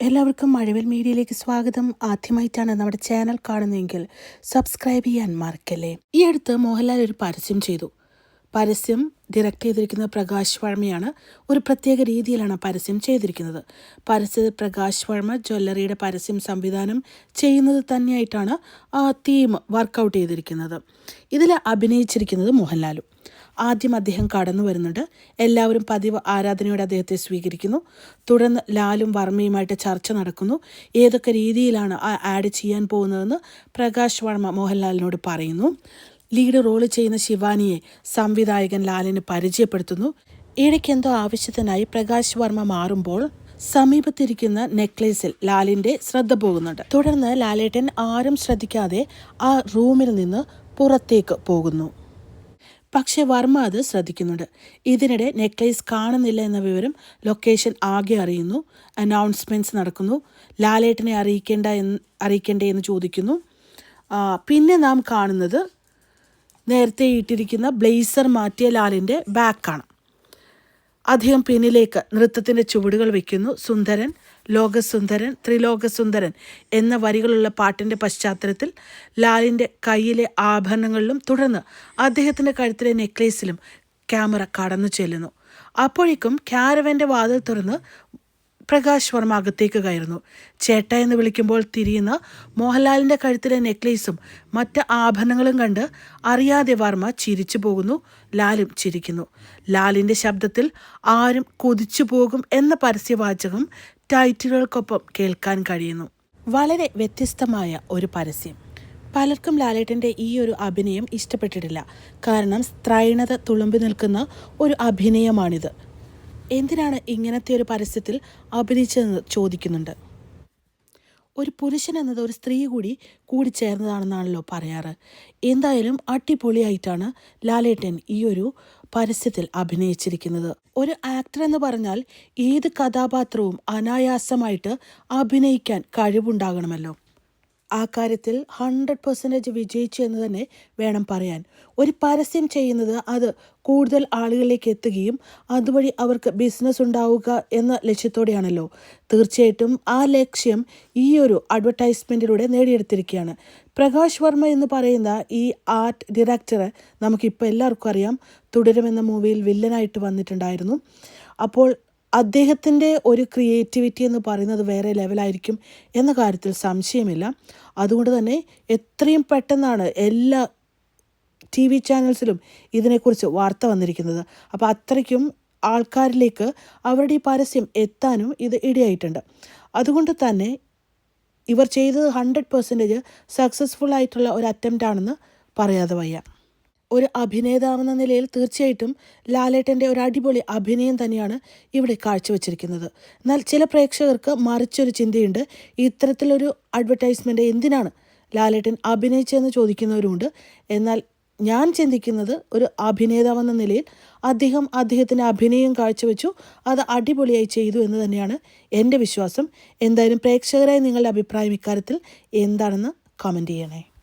എല്ലാവർക്കും മഴവിൽ മീഡിയയിലേക്ക് സ്വാഗതം. ആദ്യമായിട്ടാണ് നമ്മുടെ ചാനൽ കാണുന്നതെങ്കിൽ സബ്സ്ക്രൈബ് ചെയ്യാൻ മറക്കല്ലേ. ഈ അടുത്ത് മോഹൻലാൽ ഒരു പരസ്യം ചെയ്തു. പരസ്യം ഡയറക്റ്റ് ചെയ്തിരിക്കുന്നത് പ്രകാശ് വർമ്മയാണ്. ഒരു പ്രത്യേക രീതിയിലാണ് പരസ്യം ചെയ്തിരിക്കുന്നത്. പരസ്യ പ്രകാശ് വർമ്മ ജ്വല്ലറിയുടെ പരസ്യം സംവിധാനം ചെയ്യുന്നത് തന്നെയായിട്ടാണ് ആ തീം വർക്കൗട്ട് ചെയ്തിരിക്കുന്നത്. ഇതിൽ അഭിനയിച്ചിരിക്കുന്നത് മോഹൻലാലും. ആദ്യം അദ്ദേഹം കടന്നു വരുന്നുണ്ട്. എല്ലാവരും പതിവ് ആരാധനയോടെ അദ്ദേഹത്തെ സ്വീകരിക്കുന്നു. തുടർന്ന് ലാലും വർമ്മയുമായിട്ട് ചർച്ച നടക്കുന്നു. ഏതൊക്കെ രീതിയിലാണ് ആ ആഡ് ചെയ്യാൻ പോകുന്നതെന്ന് പ്രകാശ് വർമ്മ മോഹൻലാലിനോട് പറയുന്നു. ലീഡ് റോൾ ചെയ്യുന്ന ശിവാനിയെ സംവിധായകൻ ലാലിന് പരിചയപ്പെടുത്തുന്നു. ഇടയ്ക്ക് എന്തോ ആവശ്യത്തിനായി പ്രകാശ് വർമ്മ മാറുമ്പോൾ സമീപത്തിരിക്കുന്ന നെക്ലേസിൽ ലാലിന്റെ ശ്രദ്ധ പോകുന്നുണ്ട്. തുടർന്ന് ലാലേട്ടൻ ആരും ശ്രദ്ധിക്കാതെ ആ റൂമിൽ നിന്ന് പുറത്തേക്ക് പോകുന്നു. പക്ഷെ വർമ്മ അത് ശ്രദ്ധിക്കുന്നുണ്ട്. ഇതിനിടെ നെക്ലേസ് കാണുന്നില്ല എന്ന വിവരം ലൊക്കേഷൻ ആകെ അറിയുന്നു. അനൗൺസ്മെന്റ്സ് നടക്കുന്നു. ലാലേട്ടനെ അറിയിക്കേണ്ട എന്ന് അറിയിക്കേണ്ടേ എന്ന് ചോദിക്കുന്നു. പിന്നെ നാം കാണുന്നത് നേരത്തെ ഇട്ടിരിക്കുന്ന ബ്ലേസർ മാറ്റിയ ലാലിന്റെ ബാക്കാണ് അദ്ദേഹം പിന്നിലേക്ക് നൃത്തത്തിന്റെ ചുവടുകൾ വയ്ക്കുന്നു സുന്ദരൻ ലോകസുന്ദരൻ ത്രിലോകസുന്ദരൻ എന്ന വരികളുള്ള പാട്ടിന്റെ പശ്ചാത്തലത്തിൽ ലാലിന്റെ കയ്യിലെ ആഭരണങ്ങളിലും തുടർന്ന് അദ്ദേഹത്തിന്റെ കഴുത്തിലെ നെക്ലേസിലും ക്യാമറ കടന്നു ചെല്ലുന്നു അപ്പോഴേക്കും ക്യാരവന്റെ വാതിൽ തുറന്ന് പ്രകാശ് വർമ്മ അകത്തേക്ക് കയറുന്നു ചേട്ട എന്ന് വിളിക്കുമ്പോൾ തിരിയുന്ന മോഹൻലാലിന്റെ കഴുത്തിലെ നെക്ലേസും മറ്റ് ആഭരണങ്ങളും കണ്ട് അറിയാതെ വർമ്മ ചിരിച്ചു പോകുന്നു ലാലും ചിരിക്കുന്നു. ലാലിന്റെ ശബ്ദത്തിൽ ആരും കൊതിച്ചു പോകും എന്ന പരസ്യവാചകം ടൈറ്റിലുകൾക്കൊപ്പം കേൾക്കാൻ കഴിയുന്നു. വളരെ വ്യത്യസ്തമായ ഒരു പരസ്യം. പലർക്കും ലാലേട്ടന്റെ ഈ ഒരു അഭിനയം ഇഷ്ടപ്പെട്ടിട്ടില്ല. കാരണം സ്ത്രൈണത തുളുമ്പി നിൽക്കുന്ന ഒരു അഭിനയമാണിത്. എന്തിനാണ് ഇങ്ങനത്തെ ഒരു പരസ്യത്തിൽ അഭിനയിച്ചതെന്ന് ചോദിക്കുന്നുണ്ട്. ഒരു പുരുഷൻ എന്നത് ഒരു സ്ത്രീ കൂടി കൂടി ചേർന്നതാണെന്നാണല്ലോ പറയാറ്. എന്തായാലും അടിപൊളിയായിട്ടാണ് ലാലേട്ടൻ ഈ ഒരു പരസ്യത്തിൽ അഭിനയിച്ചിരിക്കുന്നത്. ഒരു ആക്ടർ എന്ന് പറഞ്ഞാൽ ഏത് കഥാപാത്രവും അനായാസമായിട്ട് അഭിനയിക്കാൻ കഴിവുണ്ടാകണമല്ലോ. ആ കാര്യത്തിൽ ഹൺഡ്രഡ് പെർസെന്റേജ് വിജയിച്ചു എന്ന് തന്നെ വേണം പറയാൻ. ഒരു പരസ്യം ചെയ്യുന്നത് അത് കൂടുതൽ ആളുകളിലേക്ക് എത്തുകയും അതുവഴി അവർക്ക് ബിസിനസ് ഉണ്ടാവുക എന്ന ലക്ഷ്യത്തോടെയാണല്ലോ. തീർച്ചയായിട്ടും ആ ലക്ഷ്യം ഈ ഒരു അഡ്വർടൈസ്മെന്റിലൂടെ നേടിയെടുത്തിരിക്കുകയാണ്. പ്രകാശ് വർമ്മ എന്ന് പറയുന്ന ഈ ആർട്ട് ഡയറക്ടറെ നമുക്കിപ്പോൾ എല്ലാവർക്കും അറിയാം. തുടരുമെന്ന മൂവിയിൽ വില്ലനായിട്ട് വന്നിട്ടുണ്ടായിരുന്നു. അപ്പോൾ അദ്ദേഹത്തിന്റെ ഒരു ക്രിയേറ്റിവിറ്റി എന്ന് പറയുന്നത് വേറെ ലെവലായിരിക്കും എന്ന കാര്യത്തിൽ സംശയമില്ല. അതുകൊണ്ട് തന്നെ എത്രയും പെട്ടെന്നാണ് എല്ലാ ടി വി ചാനൽസിലും ഇതിനെക്കുറിച്ച് വാർത്ത വന്നിരിക്കുന്നത്. അപ്പോൾ അത്രയ്ക്കും ആൾക്കാരിലേക്ക് അവരുടെ ഈ പരസ്യം എത്താനും ഇത് ഇടയായിട്ടുണ്ട്. അതുകൊണ്ട് തന്നെ ഇവർ ചെയ്തത് ഹൺഡ്രഡ് പെർസെന്റേജ് സക്സസ്ഫുൾ ആയിട്ടുള്ള ഒരു അറ്റംപ്റ്റ് ആണെന്ന് പറയാതെ വയ്യ. ഒരു അഭിനേതാവെന്ന നിലയിൽ തീർച്ചയായിട്ടും ലാലേട്ടന്റെ ഒരു അടിപൊളി അഭിനയം തന്നെയാണ് ഇവിടെ കാഴ്ചവെച്ചിരിക്കുന്നത്. എന്നാൽ ചില പ്രേക്ഷകർക്ക് മറിച്ചൊരു ചിന്തയുണ്ട്. ഇത്തരത്തിലൊരു അഡ്വർടൈസ്മെന്റ് എന്തിനാണ് ലാലേട്ടൻ അഭിനയിച്ചതെന്ന് ചോദിക്കുന്നവരുമുണ്ട്. എന്നാൽ ഞാൻ ചിന്തിക്കുന്നത് ഒരു അഭിനേതാവെന്ന നിലയിൽ അദ്ദേഹം അദ്ദേഹത്തിന്റെ അഭിനയം കാഴ്ചവെച്ചു. അത് അടിപൊളിയായി ചെയ്തു എന്ന് തന്നെയാണ് എന്റെ വിശ്വാസം. എന്തായാലും പ്രേക്ഷകരായി നിങ്ങളുടെ അഭിപ്രായം ഇക്കാര്യത്തിൽ എന്താണെന്ന് കമന്റ് ചെയ്യണേ.